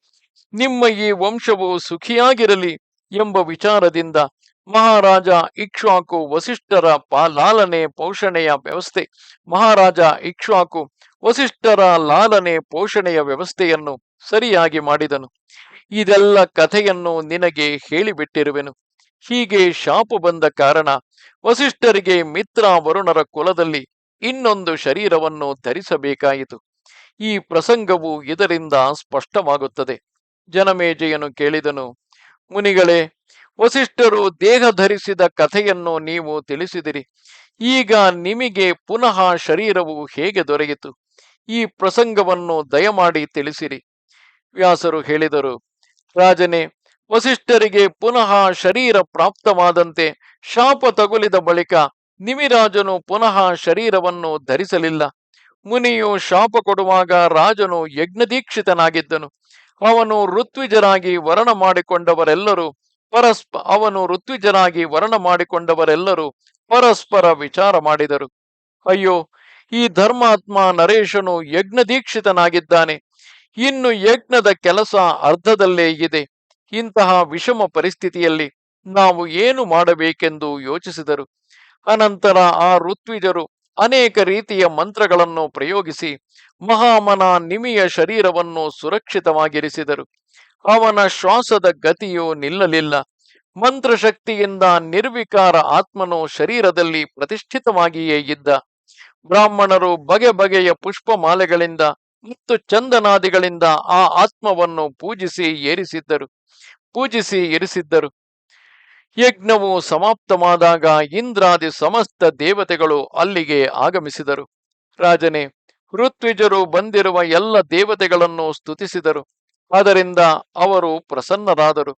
ನಿಮ್ಮ ಈ ವಂಶವು ಸುಖಿಯಾಗಿರಲಿ ಎಂಬ ವಿಚಾರದಿಂದ ಮಹಾರಾಜ ಇಕ್ಷ್ವಾಕು ವಸಿಷ್ಠರ ಲಾಲನೆ ಪೋಷಣೆಯ ವ್ಯವಸ್ಥೆ, ಮಹಾರಾಜ ಇಕ್ಷ್ವಾಕು ವಸಿಷ್ಠರ ಲಾಲನೆ ಪೋಷಣೆಯ ವ್ಯವಸ್ಥೆಯನ್ನು ಸರಿಯಾಗಿ ಮಾಡಿದನು. ಇದೆಲ್ಲ ಕಥೆಯನ್ನು ನಿನಗೆ ಹೇಳಿಬಿಟ್ಟಿರುವೆನು. ಹೀಗೆ ಶಾಪು ಬಂದ ಕಾರಣ ವಸಿಷ್ಠರಿಗೆ ಮಿತ್ರ ವರುಣರ ಕುಲದಲ್ಲಿ ಇನ್ನೊಂದು ಶರೀರವನ್ನು ಧರಿಸಬೇಕಾಯಿತು. ಈ ಪ್ರಸಂಗವು ಇದರಿಂದ ಸ್ಪಷ್ಟವಾಗುತ್ತದೆ. ಜನಮೇಜಯನು ಕೇಳಿದನು, ಮುನಿಗಳೇ, ವಸಿಷ್ಠರು ದೇಹ ಧರಿಸಿದ ಕಥೆಯನ್ನು ನೀವು ತಿಳಿಸಿದಿರಿ. ಈಗ ನಿಮಗೆ ಪುನಃ ಶರೀರವು ಹೇಗೆ ದೊರೆಯಿತು? ಈ ಪ್ರಸಂಗವನ್ನು ದಯಮಾಡಿ ತಿಳಿಸಿರಿ. ವ್ಯಾಸರು ಹೇಳಿದರು ರಾಜನೇ, ವಸಿಷ್ಠರಿಗೆ ಪುನಃ ಶರೀರ ಪ್ರಾಪ್ತವಾದಂತೆ ಶಾಪ ತಗುಲಿದ ಬಳಿಕ ನಿಮಿರಾಜನು ಪುನಃ ಶರೀರವನ್ನು ಧರಿಸಲಿಲ್ಲ. ಮುನಿಯು ಶಾಪ ಕೊಡುವಾಗ ರಾಜನು ಯಜ್ಞದೀಕ್ಷಿತನಾಗಿದ್ದನು. ಅವನು ಋತ್ವಿಜರಾಗಿ ವರ್ಣ ಮಾಡಿಕೊಂಡವರೆಲ್ಲರೂ ಪರಸ್ಪ, ಅವನು ಋತ್ವಿಜರಾಗಿ ವರ್ಣ ಮಾಡಿಕೊಂಡವರೆಲ್ಲರೂ ಪರಸ್ಪರ ವಿಚಾರ ಮಾಡಿದರು. ಅಯ್ಯೋ, ಈ ಧರ್ಮಾತ್ಮ ನರೇಶನು ಯಜ್ಞದೀಕ್ಷಿತನಾಗಿದ್ದಾನೆ. ಇನ್ನು ಯಜ್ಞದ ಕೆಲಸ ಅರ್ಧದಲ್ಲೇ ಇದೆ. ಇಂತಹ ವಿಷಮ ಪರಿಸ್ಥಿತಿಯಲ್ಲಿ ನಾವು ಏನು ಮಾಡಬೇಕೆಂದು ಯೋಚಿಸಿದರು. ಅನಂತರ ಆ ಋತ್ವಿಜರು ಅನೇಕ ರೀತಿಯ ಮಂತ್ರಗಳನ್ನು ಪ್ರಯೋಗಿಸಿ ಮಹಾಮನ ನಿಮಿಯ ಶರೀರವನ್ನು ಸುರಕ್ಷಿತವಾಗಿರಿಸಿದರು. ಅವನ ಶ್ವಾಸದ ಗತಿಯು ನಿಲ್ಲಲಿಲ್ಲ. ಮಂತ್ರಶಕ್ತಿಯಿಂದ ನಿರ್ವಿಕಾರ ಆತ್ಮನು ಶರೀರದಲ್ಲಿ ಪ್ರತಿಷ್ಠಿತವಾಗಿಯೇ ಇದ್ದ. ಬ್ರಾಹ್ಮಣರು ಬಗೆ ಬಗೆಯ ಪುಷ್ಪಮಾಲೆಗಳಿಂದ ಮತ್ತು ಚಂದನಾದಿಗಳಿಂದ ಆ ಆತ್ಮವನ್ನು ಪೂಜಿಸಿ ಏರಿಸಿದ್ದರು. ಪೂಜಿಸಿ ಇರಿಸಿದ್ದರು ಯಜ್ಞವು ಸಮಾಪ್ತವಾದಾಗ ಇಂದ್ರಾದಿ ಸಮಸ್ತ ದೇವತೆಗಳು ಅಲ್ಲಿಗೆ ಆಗಮಿಸಿದರು. ರಾಜನೇ, ಋತ್ವಿಜರು ಬಂದಿರುವ ಎಲ್ಲ ದೇವತೆಗಳನ್ನು ಸ್ತುತಿಸಿದರು. ಅದರಿಂದ ಅವರು ಪ್ರಸನ್ನರಾದರು.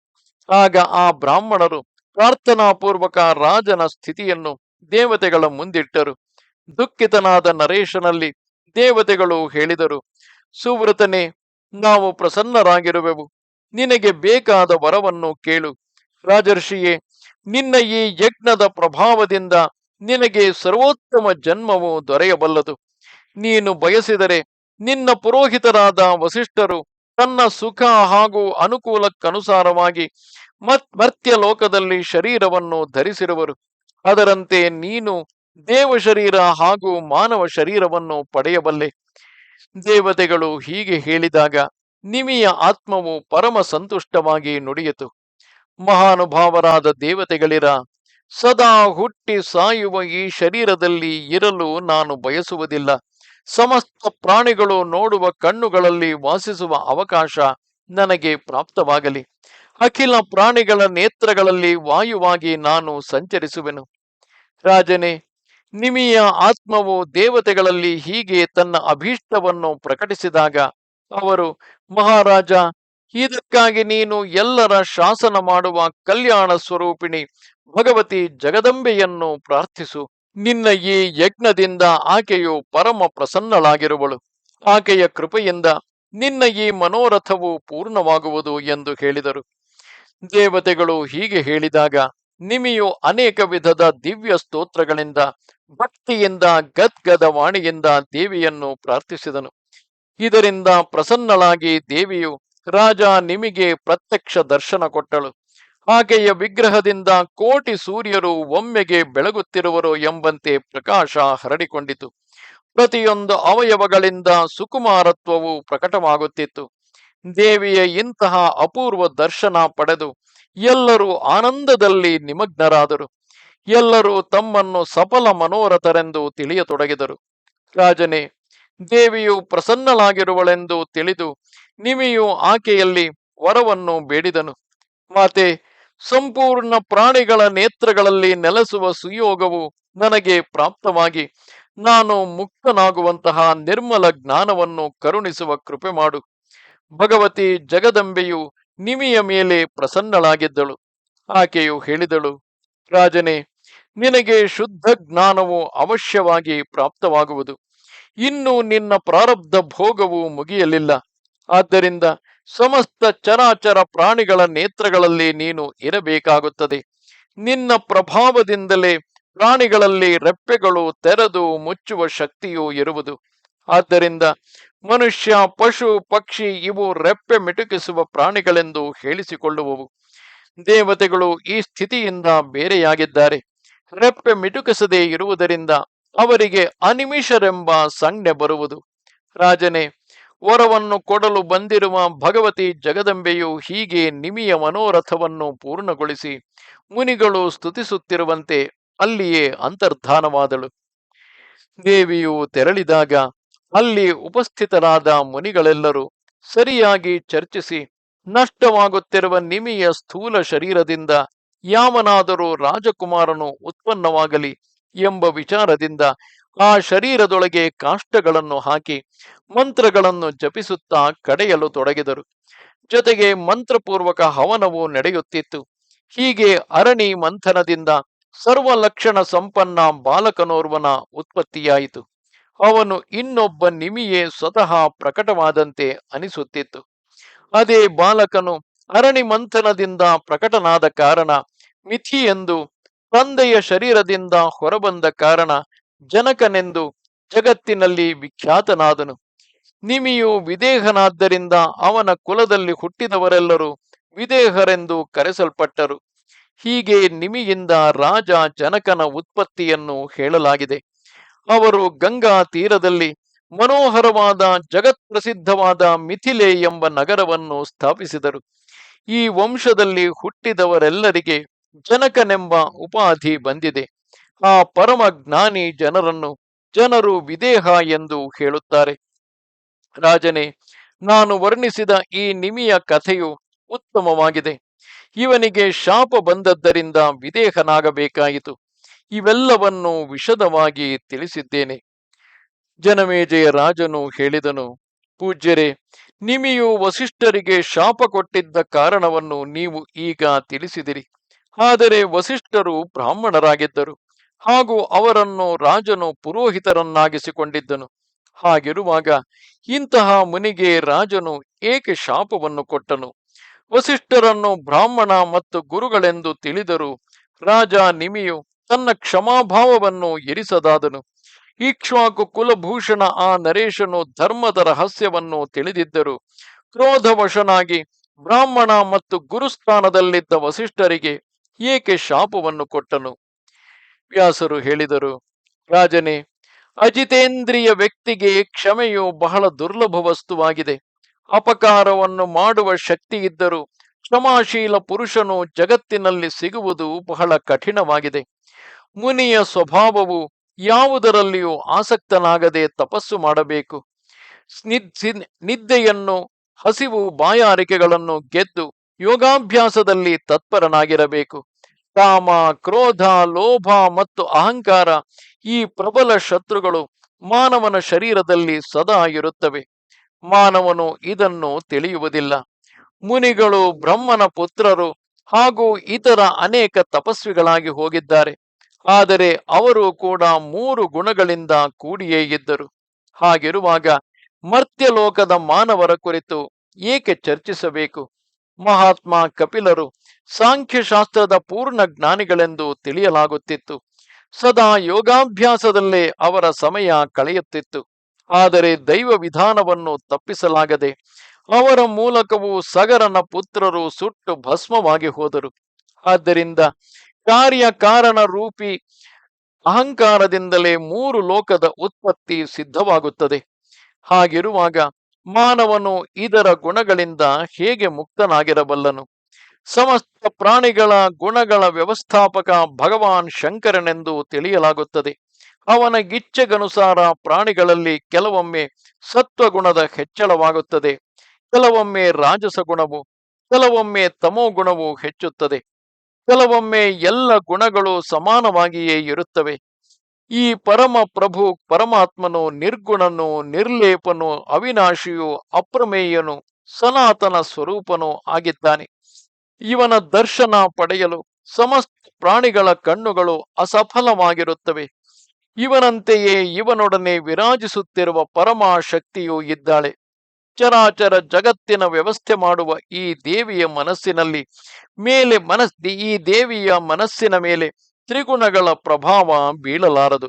ಆಗ ಆ ಬ್ರಾಹ್ಮಣರು ಪ್ರಾರ್ಥನಾಪೂರ್ವಕ ರಾಜನ ಸ್ಥಿತಿಯನ್ನು ದೇವತೆಗಳ ಮುಂದಿಟ್ಟರು. ದುಃಖಿತನಾದ ನರೇಶನಲ್ಲಿ ದೇವತೆಗಳು ಹೇಳಿದರು, ಸುವ್ರತನೇ, ನಾವು ಪ್ರಸನ್ನರಾಗಿರುವೆವು. ನಿನಗೆ ಬೇಕಾದ ವರವನ್ನು ಕೇಳು. ರಾಜರ್ಷಿಯೇ, ನಿನ್ನ ಈ ಯಜ್ಞದ ಪ್ರಭಾವದಿಂದ ನಿನಗೆ ಸರ್ವೋತ್ತಮ ಜನ್ಮವು ದೊರೆಯಬಲ್ಲದು. ನೀನು ಬಯಸಿದರೆ ನಿನ್ನ ಪುರೋಹಿತರಾದ ವಸಿಷ್ಠರು ತನ್ನ ಸುಖ ಹಾಗೂ ಅನುಕೂಲಕ್ಕನುಸಾರವಾಗಿ ಮತ್ ಮರ್ತ್ಯ ಲೋಕದಲ್ಲಿ ಶರೀರವನ್ನು ಧರಿಸಿರುವರು. ಅದರಂತೆ ನೀನು ದೇವ ಶರೀರ ಹಾಗೂ ಮಾನವ ಶರೀರವನ್ನು ಪಡೆಯಬಲ್ಲೆ. ದೇವತೆಗಳು ಹೀಗೆ ಹೇಳಿದಾಗ, ನಿಮಿಯ ಆತ್ಮವು ಪರಮ ಸಂತುಷ್ಟವಾಗಿ ನುಡಿಯಿತು. ಮಹಾನುಭಾವರಾದ ದೇವತೆಗಳಿರ, ಸದಾ ಹುಟ್ಟಿ ಸಾಯುವ ಈ ಶರೀರದಲ್ಲಿ ಇರಲು ನಾನು ಬಯಸುವುದಿಲ್ಲ. ಸಮಸ್ತ ಪ್ರಾಣಿಗಳು ನೋಡುವ ಕಣ್ಣುಗಳಲ್ಲಿ ವಾಸಿಸುವ ಅವಕಾಶ ನನಗೆ ಪ್ರಾಪ್ತವಾಗಲಿ. ಅಖಿಲ ಪ್ರಾಣಿಗಳ ನೇತ್ರಗಳಲ್ಲಿ ವಾಯುವಾಗಿ ನಾನು ಸಂಚರಿಸುವೆನು. ರಾಜನೇ ನಿಮಿಯ ಆತ್ಮವು ದೇವತೆಗಳಲ್ಲಿ ಹೀಗೆ ತನ್ನ ಅಭೀಷ್ಟವನ್ನು ಪ್ರಕಟಿಸಿದಾಗ ಅವರು, ಮಹಾರಾಜ, ಇದಕ್ಕಾಗಿ ನೀನು ಎಲ್ಲರ ಶಾಸನ ಮಾಡುವ ಕಲ್ಯಾಣ ಸ್ವರೂಪಿಣಿ ಭಗವತಿ ಜಗದಂಬೆಯನ್ನು ಪ್ರಾರ್ಥಿಸು. ನಿನ್ನ ಈ ಯಜ್ಞದಿಂದ ಆಕೆಯು ಪರಮ ಪ್ರಸನ್ನಳಾಗಿರುವಳು. ಆಕೆಯ ಕೃಪೆಯಿಂದ ನಿನ್ನ ಈ ಮನೋರಥವು ಪೂರ್ಣವಾಗುವುದು ಎಂದು ಹೇಳಿದರು. ದೇವತೆಗಳು ಹೀಗೆ ಹೇಳಿದಾಗ, ನಿಮಿಯು ಅನೇಕ ವಿಧದ ದಿವ್ಯ ಸ್ತೋತ್ರಗಳಿಂದ ಭಕ್ತಿಯಿಂದ ಗದ್ಗದ ವಾಣಿಯಿಂದ ದೇವಿಯನ್ನು ಪ್ರಾರ್ಥಿಸಿದನು. ಇದರಿಂದ ಪ್ರಸನ್ನಳಾಗಿ ದೇವಿಯು ರಾಜ ನಿಮಗೆ ಪ್ರತ್ಯಕ್ಷ ದರ್ಶನ ಕೊಟ್ಟಳು. ಆಕೆಯ ವಿಗ್ರಹದಿಂದ ಕೋಟಿ ಸೂರ್ಯರು ಒಮ್ಮೆಗೆ ಬೆಳಗುತ್ತಿರುವರು ಎಂಬಂತೆ ಪ್ರಕಾಶ ಹರಡಿಕೊಂಡಿತು. ಪ್ರತಿಯೊಂದು ಅವಯವಗಳಿಂದ ಸುಕುಮಾರತ್ವವು ಪ್ರಕಟವಾಗುತ್ತಿತ್ತು. ದೇವಿಯ, ಇಂತಹ ಅಪೂರ್ವ ದರ್ಶನ ಪಡೆದು ಎಲ್ಲರೂ ಆನಂದದಲ್ಲಿ ನಿಮಗ್ನರಾದರು. ಎಲ್ಲರೂ ತಮ್ಮನ್ನು ಸಫಲ ಮನೋರಥರೆಂದು ತಿಳಿಯತೊಡಗಿದರು. ರಾಜನೇ, ದೇವಿಯು ಪ್ರಸನ್ನಳಾಗಿರುವಳೆಂದು ತಿಳಿದು ನಿಮಿಯು ಆಕೆಯಲ್ಲಿ ವರವನ್ನು ಬೇಡಿದನು. ಮಾತೆ, ಸಂಪೂರ್ಣ ಪ್ರಾಣಿಗಳ ನೇತ್ರಗಳಲ್ಲಿ ನೆಲೆಸುವ ಸುಯೋಗವು ನನಗೆ ಪ್ರಾಪ್ತವಾಗಿ ನಾನು ಮುಕ್ತನಾಗುವಂತಹ ನಿರ್ಮಲ ಜ್ಞಾನವನ್ನು ಕರುಣಿಸುವ ಕೃಪೆ ಮಾಡು. ಭಗವತಿ ಜಗದಂಬೆಯು ನಿಮಿಯ ಮೇಲೆ ಪ್ರಸನ್ನಳಾಗಿದ್ದಳು. ಆಕೆಯು ಹೇಳಿದಳು, ರಾಜನೇ ನಿನಗೆ ಶುದ್ಧ ಜ್ಞಾನವು ಅವಶ್ಯವಾಗಿ ಪ್ರಾಪ್ತವಾಗುವುದು. ಇನ್ನು ನಿನ್ನ ಪ್ರಾರಬ್ಧ ಭೋಗವು ಮುಗಿಯಲಿಲ್ಲ. ಆದ್ದರಿಂದ ಸಮಸ್ತ ಚರಾಚರ ಪ್ರಾಣಿಗಳ ನೇತ್ರಗಳಲ್ಲಿ ನೀನು ಇರಬೇಕಾಗುತ್ತದೆ. ನಿನ್ನ ಪ್ರಭಾವದಿಂದಲೇ ಪ್ರಾಣಿಗಳಲ್ಲಿ ರೆಪ್ಪೆಗಳು ತೆರೆದು ಮುಚ್ಚುವ ಶಕ್ತಿಯೂ ಇರುವುದು. ಆದ್ದರಿಂದ ಮನುಷ್ಯ, ಪಶು, ಪಕ್ಷಿ ಇವು ರೆಪ್ಪೆ ಮಿಟುಕಿಸುವ ಪ್ರಾಣಿಗಳೆಂದು ಹೇಳಿಸಿಕೊಳ್ಳುವವು. ದೇವತೆಗಳು ಈ ಸ್ಥಿತಿಯಿಂದ ಬೇರೆಯಾಗಿದ್ದಾರೆ. ರೆಪ್ಪೆ ಮಿಟುಕಿಸದೇ ಇರುವುದರಿಂದ ಅವರಿಗೆ ಅನಿಮಿಷರೆಂಬ ಸಂಜ್ಞೆ ಬರುವುದು. ರಾಜನೇ, ವರವನ್ನು ಕೊಡಲು ಬಂದಿರುವ ಭಗವತಿ ಜಗದಂಬೆಯು ಹೀಗೆ ನಿಮಿಯ ಮನೋರಥವನ್ನು ಪೂರ್ಣಗೊಳಿಸಿ ಮುನಿಗಳು ಸ್ತುತಿಸುತ್ತಿರುವಂತೆ ಅಲ್ಲಿಯೇ ಅಂತರ್ಧಾನವಾದಳು. ದೇವಿಯು ತೆರಳಿದಾಗ ಅಲ್ಲಿ ಉಪಸ್ಥಿತರಾದ ಮುನಿಗಳೆಲ್ಲರೂ ಸರಿಯಾಗಿ ಚರ್ಚಿಸಿ, ನಷ್ಟವಾಗುತ್ತಿರುವ ನಿಮಿಯ ಸ್ಥೂಲ ಶರೀರದಿಂದ ಯಾವನಾದರೂ ರಾಜಕುಮಾರನು ಉತ್ಪನ್ನವಾಗಲಿ ಎಂಬ ವಿಚಾರದಿಂದ ಆ ಶರೀರದೊಳಗೆ ಕಾಷ್ಟಗಳನ್ನು ಹಾಕಿ ಮಂತ್ರಗಳನ್ನು ಜಪಿಸುತ್ತಾ ಕಡೆಯಲು ತೊಡಗಿದರು. ಜೊತೆಗೆ ಮಂತ್ರಪೂರ್ವಕ ಹವನವು ನಡೆಯುತ್ತಿತ್ತು. ಹೀಗೆ ಅರಣಿ ಮಂಥನದಿಂದ ಸರ್ವ ಲಕ್ಷಣ ಸಂಪನ್ನ ಬಾಲಕನೋರ್ವನ ಉತ್ಪತ್ತಿಯಾಯಿತು. ಅವನು ಇನ್ನೊಬ್ಬ ನಿಮಿಯೇ ಸ್ವತಃ ಪ್ರಕಟವಾದಂತೆ ಅನಿಸುತ್ತಿತ್ತು. ಅದೇ ಬಾಲಕನು ಅರಣಿ ಮಂಥನದಿಂದ ಪ್ರಕಟನಾದ ಕಾರಣ ಮಿಥಿ ಎಂದು ತಂದೆಯ ಶರೀರದಿಂದ ಹೊರಬಂದ ಕಾರಣ ಜನಕನೆಂದು ಜಗತ್ತಿನಲ್ಲಿ ವಿಖ್ಯಾತನಾದನು. ನಿಮಿಯು ವಿದೇಹನಾದ್ದರಿಂದ ಅವನ ಕುಲದಲ್ಲಿ ಹುಟ್ಟಿದವರೆಲ್ಲರೂ ವಿದೇಹರೆಂದು ಕರೆಸಲ್ಪಟ್ಟರು. ಹೀಗೆ ನಿಮಿಯಿಂದ ರಾಜ ಜನಕನ ಉತ್ಪತ್ತಿಯನ್ನು ಹೇಳಲಾಗಿದೆ. ಅವರು ಗಂಗಾ ತೀರದಲ್ಲಿ ಮನೋಹರವಾದ ಜಗತ್ಪ್ರಸಿದ್ಧವಾದ ಮಿಥಿಲೆ ಎಂಬ ನಗರವನ್ನು ಸ್ಥಾಪಿಸಿದರು. ಈ ವಂಶದಲ್ಲಿ ಹುಟ್ಟಿದವರೆಲ್ಲರಿಗೆ ಜನಕನೆಂಬ ಉಪಾಧಿ ಬಂದಿದೆ. ಆ ಪರಮ ಜ್ಞಾನಿ ಜನರನ್ನು ಜನರು ವಿದೇಹ ಎಂದು ಹೇಳುತ್ತಾರೆ. ರಾಜನೇ, ನಾನು ವರ್ಣಿಸಿದ ಈ ನಿಮಿಯ ಕಥೆಯು ಉತ್ತಮವಾಗಿದೆ. ಇವನಿಗೆ ಶಾಪ ಬಂದದ್ದರಿಂದ ವಿದೇಹನಾಗಬೇಕಾಯಿತು. ಇವೆಲ್ಲವನ್ನು ವಿಷದವಾಗಿ ತಿಳಿಸಿದ್ದೇನೆ. ಜನಮೇಜಯ ರಾಜನು ಹೇಳಿದನು, ಪೂಜ್ಯರೇ, ನಿಮಿಯು ವಸಿಷ್ಠರಿಗೆ ಶಾಪ ಕೊಟ್ಟಿದ್ದ ಕಾರಣವನ್ನು ನೀವು ಈಗ ತಿಳಿಸಿದಿರಿ. ಆದರೆ ವಸಿಷ್ಠರು ಬ್ರಾಹ್ಮಣರಾಗಿದ್ದರು. ಹಾಗೂ ಅವರನ್ನು ರಾಜನು ಪುರೋಹಿತರನ್ನಾಗಿಸಿಕೊಂಡಿದ್ದನು. ಹಾಗಿರುವಾಗ ಇಂತಹ ಮುನಿಗೆ ರಾಜನು ಏಕೆ ಶಾಪವನ್ನು ಕೊಟ್ಟನು? ವಸಿಷ್ಠರನ್ನು ಬ್ರಾಹ್ಮಣ ಮತ್ತು ಗುರುಗಳೆಂದು ತಿಳಿದರು ರಾಜ ನಿಮಿಯು ತನ್ನ ಕ್ಷಮಾಭಾವವನ್ನು ಎರಿಸದಾದನು ಇಕ್ಷ್ವಾಕು ಕುಲಭೂಷಣ ಆ ನರೇಶನು ಧರ್ಮದ ರಹಸ್ಯವನ್ನು ತಿಳಿದಿದ್ದರು. ಕ್ರೋಧವಶನಾಗಿ ಬ್ರಾಹ್ಮಣ ಮತ್ತು ಗುರುಸ್ಥಾನದಲ್ಲಿದ್ದ ವಸಿಷ್ಠರಿಗೆ ಏಕೆ ಶಾಪವನ್ನು ಕೊಟ್ಟನು? ವ್ಯಾಸರು ಹೇಳಿದರು, ರಾಜನೇ, ಅಜಿತೇಂದ್ರಿಯ ವ್ಯಕ್ತಿಗೆ ಕ್ಷಮೆಯು ಬಹಳ ದುರ್ಲಭ ವಸ್ತುವಾಗಿದೆ. ಅಪಕಾರವನ್ನು ಮಾಡುವ ಶಕ್ತಿ ಇದ್ದರೂ ಕ್ಷಮಾಶೀಲ ಪುರುಷನು ಜಗತ್ತಿನಲ್ಲಿ ಸಿಗುವುದು ಬಹಳ ಕಠಿಣವಾಗಿದೆ. ಮುನಿಯ ಸ್ವಭಾವವು ಯಾವುದರಲ್ಲಿಯೂ ಆಸಕ್ತನಾಗದೆ ತಪಸ್ಸು ಮಾಡಬೇಕು. ನಿದ್ದೆಯನ್ನು, ಹಸಿವು ಬಾಯಾರಿಕೆಗಳನ್ನು ಗೆದ್ದು ಯೋಗಾಭ್ಯಾಸದಲ್ಲಿ ತತ್ಪರನಾಗಿರಬೇಕು. ಕಾಮ, ಕ್ರೋಧ, ಲೋಭ ಮತ್ತು ಅಹಂಕಾರ ಈ ಪ್ರಬಲ ಶತ್ರುಗಳು ಮಾನವನ ಶರೀರದಲ್ಲಿ ಸದಾ ಇರುತ್ತವೆ. ಮಾನವನು ಇದನ್ನು ತಿಳಿಯುವುದಿಲ್ಲ. ಮುನಿಗಳು ಬ್ರಹ್ಮನ ಪುತ್ರರು ಹಾಗೂ ಇತರ ಅನೇಕ ತಪಸ್ವಿಗಳಾಗಿ ಹೋಗಿದ್ದಾರೆ. ಆದರೆ ಅವರು ಕೂಡ ಮೂರು ಗುಣಗಳಿಂದ ಕೂಡಿಯೇ ಇದ್ದರು. ಹಾಗಿರುವಾಗ ಮರ್ತ್ಯಲೋಕದ ಮಾನವರ ಕುರಿತು ಏಕೆ ಚರ್ಚಿಸಬೇಕು? ಮಹಾತ್ಮ ಕಪಿಲರು ಸಾಂಖ್ಯಶಾಸ್ತ್ರದ ಪೂರ್ಣ ಜ್ಞಾನಿಗಳೆಂದು ತಿಳಿಯಲಾಗುತ್ತಿತ್ತು. ಸದಾ ಯೋಗಾಭ್ಯಾಸದಲ್ಲೇ ಅವರ ಸಮಯ ಕಳೆಯುತ್ತಿತ್ತು. ಆದರೆ ದೈವ ವಿಧಾನವನ್ನು ತಪ್ಪಿಸಲಾಗದೆ ಅವರ ಮೂಲಕವೂ ಸಗರನ ಪುತ್ರರು ಸುಟ್ಟು ಭಸ್ಮವಾಗಿ ಹೋದರು. ಆದ್ದರಿಂದ ಕಾರ್ಯ ಕಾರಣ ರೂಪಿ ಅಹಂಕಾರದಿಂದಲೇ ಮೂರು ಲೋಕದ ಉತ್ಪತ್ತಿ ಸಿದ್ಧವಾಗುತ್ತದೆ. ಹಾಗಿರುವಾಗ ಮಾನವನು ಇದರ ಗುಣಗಳಿಂದ ಹೇಗೆ ಮುಕ್ತನಾಗಿರಬಲ್ಲನು? ಸಮಸ್ತ ಪ್ರಾಣಿಗಳ ಗುಣಗಳ ವ್ಯವಸ್ಥಾಪಕ ಭಗವಾನ್ ಶಂಕರನೆಂದು ತಿಳಿಯಲಾಗುತ್ತದೆ. ಅವನ ಗಿಚ್ಚೆಗನುಸಾರ ಪ್ರಾಣಿಗಳಲ್ಲಿ ಕೆಲವೊಮ್ಮೆ ಸತ್ವಗುಣದ ಹೆಚ್ಚಳವಾಗುತ್ತದೆ. ಕೆಲವೊಮ್ಮೆ ರಾಜಸ ಗುಣವು, ಕೆಲವೊಮ್ಮೆ ತಮೋ ಗುಣವು ಹೆಚ್ಚುತ್ತದೆ. ಕೆಲವೊಮ್ಮೆ ಎಲ್ಲ ಗುಣಗಳು ಸಮಾನವಾಗಿಯೇ ಇರುತ್ತವೆ. ಈ ಪರಮ ಪ್ರಭು ಪರಮಾತ್ಮನು, ನಿರ್ಗುಣನು, ನಿರ್ಲೇಪನು, ಅವಿನಾಶಿಯು, ಅಪ್ರಮೇಯನು, ಸನಾತನ ಸ್ವರೂಪನು ಆಗಿದ್ದಾನೆ. ಇವನ ದರ್ಶನ ಪಡೆಯಲು ಸಮಸ್ತ ಪ್ರಾಣಿಗಳ ಕಣ್ಣುಗಳು ಅಸಫಲವಾಗಿರುತ್ತವೆ. ಇವನಂತೆಯೇ ಇವನೊಡನೆ ವಿರಾಜಿಸುತ್ತಿರುವ ಪರಮ ಶಕ್ತಿಯೂ ಇದ್ದಾಳೆ. ಚರಾಚರ ಜಗತ್ತಿನ ವ್ಯವಸ್ಥೆ ಮಾಡುವ ಈ ದೇವಿಯ ಮನಸ್ಸಿನಲ್ಲಿ, ಮೇಲೆ ಮನಸ್ ಈ ದೇವಿಯ ಮನಸ್ಸಿನ ಮೇಲೆ ತ್ರಿಗುಣಗಳ ಪ್ರಭಾವ ಬೀಳಲಾರದು.